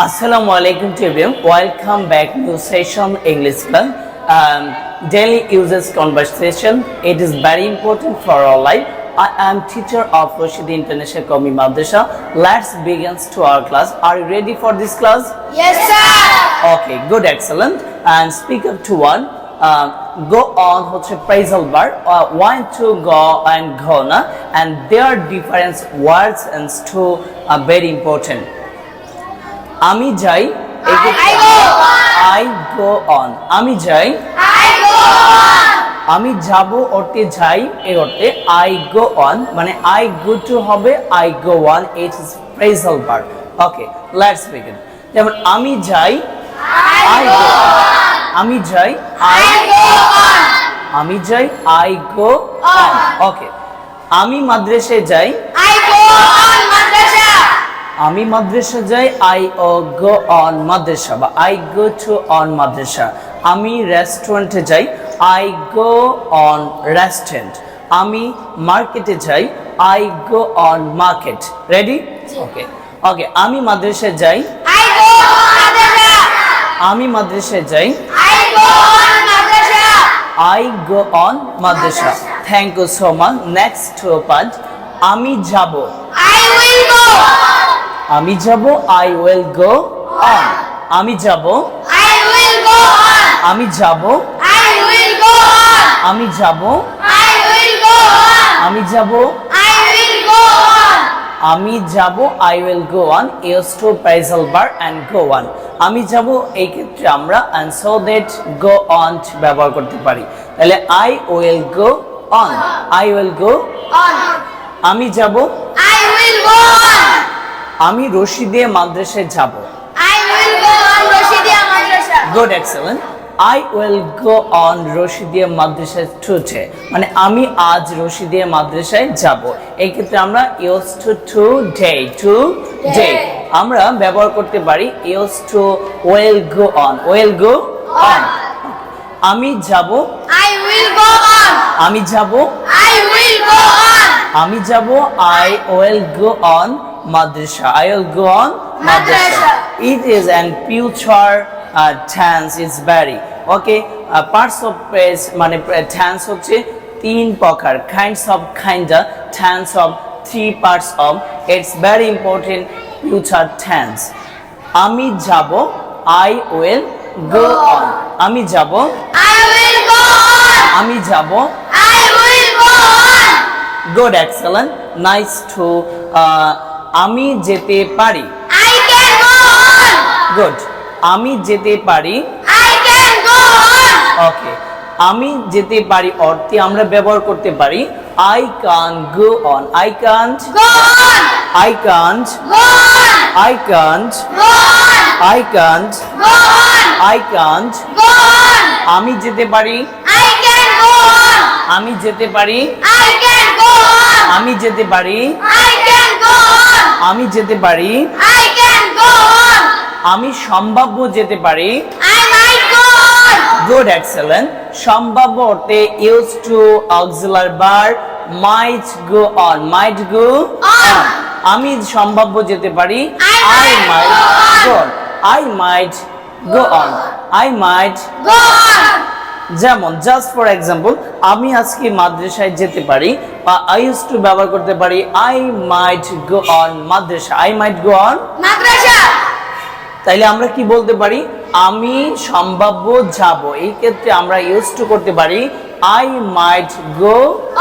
Assalamu alaikum to everyone. Welcome back new session English class. Um, daily uses conversation. It is very important for our life. I am teacher of Rashid International Komi Madrasa. Let's begin to our class. Are you ready for this class? Yes, sir. Okay, good, excellent. And speak up to one. Uh, go on হচ্ছে phrasal verb uh, want to go and go না and their difference words and to are very important আমি যাই I go on আমি যাই. আমি যাব অর্থে যাই এর অর্থে আই গো অন মানে আই গো টু হবে I go on it is phrasal verb okay let's begin যেমন আমি যাই আই গো আমি যাই আই. আমি যাই আই গো অন ওকে আমি মাদ্রাসায় যাই on madrasa. আমি মাদ্রাসা যাই আই ও গো অন মাদ্রাসা বা আই গো টু অন মাদ্রাসা। আমি রেস্টুরেন্টে যাই আই গো অন রেস্টুরেন্ট আমি মার্কেটে যাই I go on market ready okay okay আমি মাদ্রাসা যাই আমি মাদ্রাসা যাই I go on Madrasa. Thank you so much next part আমি যাব. আমি যাব আই উইল গো অন আমি যাব I will go on. আমি যাব I will go on. আমি যাব I will go on. আমি যাব I will go on. আমি যাব I will go on use to phrasal bar and go on আমি যাব এই ক্ষেত্রে আমরা and so that go on ব্যবহার করতে পারি তাহলে I will go on I will go On. আমি যাব I will go on. আমি রশিদে মাদ্রাসায় যাব। I will go on Roshidia madrasa. Good excellent I will go on Roshidia মাদ্রাসায় টুটে মানে আমি আজ রশিদিয়া মাদ্রাসায় যাব। এই ক্ষেত্রে আমরা use to today today আমরা ব্যবহার করতে পারি use to will go on will go on আমি যাব। I will go on. আমি যাব। I will go on. আমি যাব। I will go on Madrasa I will go on মাদ্রাসা মাদ্রাসা। It is and future tense is very okay parts of press মানে tense হচ্ছে তিন প্রকার kinds of kinda tense of three parts of it's very important future tense আমি যাব I will go on আমি যাব I will go on. আমি যাব I will go on. Good excellent nice to আমি যেতে পারি can go on. গুড আমি যেতে পারি can go on. ওকে আমি যেতে পারি অর্থে আমরা ব্যবহার করতে পারি I can go on I can't Go on. I can't Go on. I can't Go on. I can't Go on. I can't Go on. আমি যেতে পারি I can go on. আমি যেতে পারি I can go on. আমি যেতে পারি on. আমি যেতে পারি। I can go on. আমি সম্ভাব্য যেতে পারি। I might go on. Good excellent সম্ভাব্য অর্থে use to auxiliary bar might go on might go On. আমি সম্ভাব্য যেতে পারি। I might might go go I might go on I might Go on. যেমন জাস্ট ফর এক্সাম্পল আমি আজকে মাদ্রাসায় যেতে পারি বা আই ইউজ টু ব্যবহার করতে পারি I might go on Madrasa. I might go on Madrasa. তাইলে আমরা কি বলতে পারি? আমি সম্ভাব্য যাব। এই ক্ষেত্রে আমরা ইউজ টু করতে পারি I might go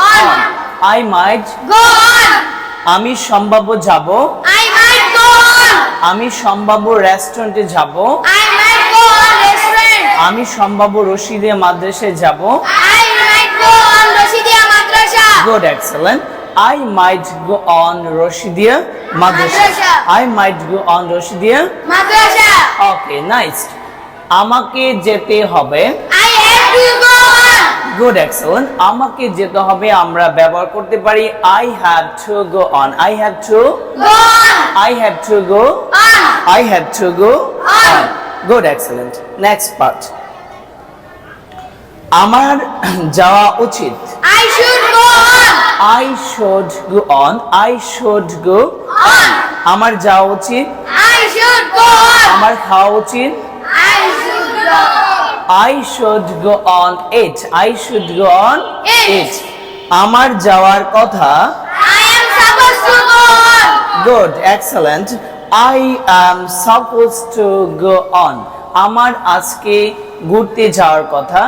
on I might Go on. আমি সম্ভাব্য যাব। I might go on. আমি সম্ভাব্য রেস্টুরেন্টে যাব। I might go on restaurant. আমি সম্ভাব্য রশিদে মাদ্রাসায় যাব I might go on Roshidia madrasa. Good excellent I might go on Roshidia Madrasa Madrasa. I might go on Roshidia Madrasa. Okay nice আমাকে যেতে হবে have to go on. Good excellent আমাকে যেতে হবে আমরা ব্যবহার করতে পারি I have to go on I have to Go on. I have to go On. I have to go On. Good excellent next part আমার যাওয়া উচিত I should go on. I should go on I should go On. আমার যাওয়া উচিত I should go on. খাওয়া উচিত I should go. I should go on it I should go on It. It আমার যাওয়ার কথা I am supposed to go on. Good excellent I am suppose to go on আমার আজকে ঘুরতে যাওয়ার কথা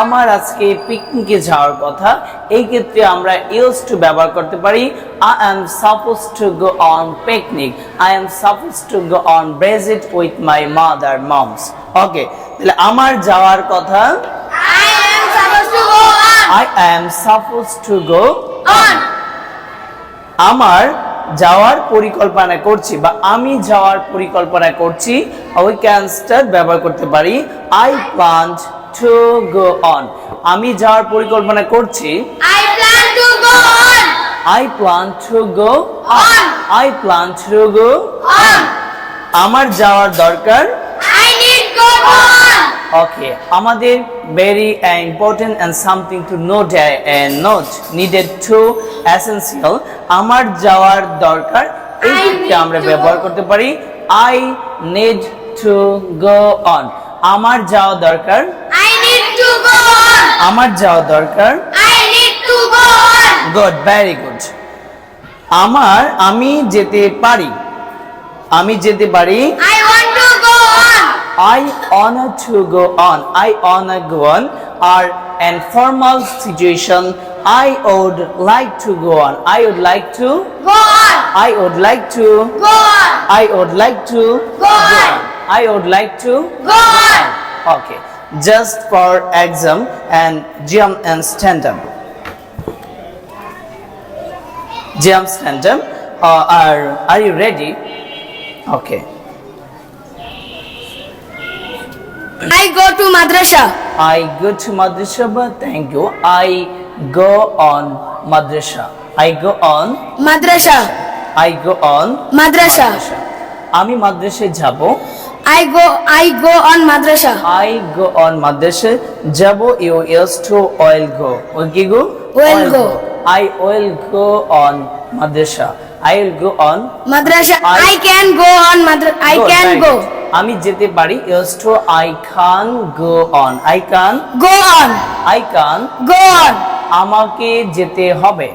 আমার আজকে পিকনিকে যাওয়ার কথা এই ক্ষেত্রে আমরা ইউজ টু ব্যবহার করতে পারি। I am suppose to go on picnic I am suppose to go on ব্রেজিট with my mother moms okay তাহলে আমার যাওয়ার কথা I am supposed to go on. I am suppose to go On. আমার যাওয়ার পরিকল্পনা করছি বা আমি যাওয়ার পরিকল্পনা করছি উই ক্যান স্টার্ট ব্যবহার করতে পারি I plan to go on আমি যাওয়ার পরিকল্পনা করছি I plan to go on. I plan to go On. I plan to go On. আমার যাওয়ার দরকার I need go on. Okay আমাদের very important and something to note and note needed to essential আমার যাওয়ার দরকার এই ক্ষেত্রে আমরা ব্যবহার করতে পারি I need to go on আমার যাওয়া দরকার I need to go on. আমার যাওয়া দরকার I need to go on. Good very good আমার আমি যেতে পারি আমি যেতে পারি I want to go on. I honor to go on. I honor go on. Or in formal situation, I would like to go on. I would like to. Go on. I would like to. Go on. I would like to. Go on. I would like to. Go on. Okay. Just for exam and jump and stand up. Jump stand up. Uh, are Are you ready? Okay. I go to madrasa. I go to madrasa, but thank you. I go on madrasa. I go on. Madrasa. I go on. Madrasa. আমি মাদ্রাসায় যাব I go I go on madrasa. I go on মাদ্রাসা যাব use to will go ও কি go Will go. I will go on Madrasa I will go on Madrasa. I- I, can go on madrasa. I can go. আমি যেতে পারি use to I can go on I can Go on. I can Go on. আমাকে যেতে হবে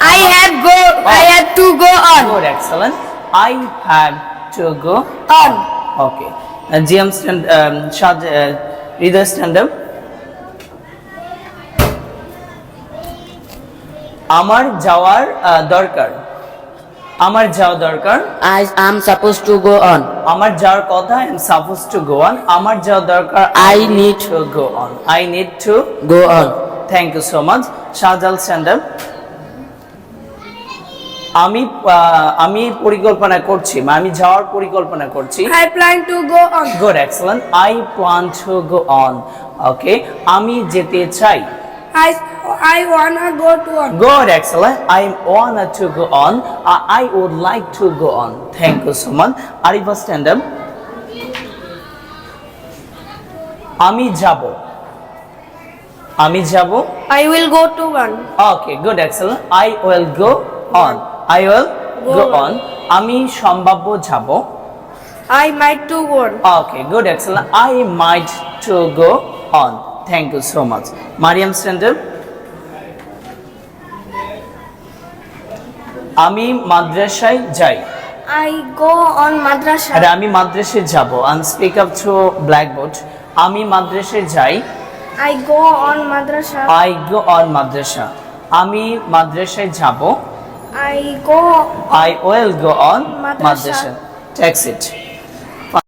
I have go. I have to go on. Good, excellent. I have to go. On. Okay. Uh, GM stand, um, Shad, uh, up. আমার যাওয়ার দরকার আমার যাওয়া দরকার I am supposed to go on. আমার যাওয়ার কথা I am suppose to go on আমার যাওয়া দরকার I need to go on I need to Go on. Thank you so much শাহজাল stand up আমি আমি পরিকল্পনা করছি বা আমি যাওয়ার পরিকল্পনা করছি। I plan to go on. Good excellent I plan to go on okay আমি যেতে চাই। I I wanna go to on. Good excellent I want to go on I would like to go on thank you so much Arifa stand up আমি যাব। আমি যাব। I will go to run okay good excellent I will go on I will go on আমি সম্ভাব্য যাব। I might to go okay good excellent I might to go on thank you so much Mariam স্ট্যান্ডার আমি মাদ্রাসায় যাই। I go on মাদ্রাসা। আর আমি মাদ্রাসায় যাব। And speak up through blackboard আমি মাদ্রাসায় যাই। I go on madrasa. I go on মাদ্রাসা আমি মাদ্রাসায় যাব I go I will go on Madrasa. Madrasa Text it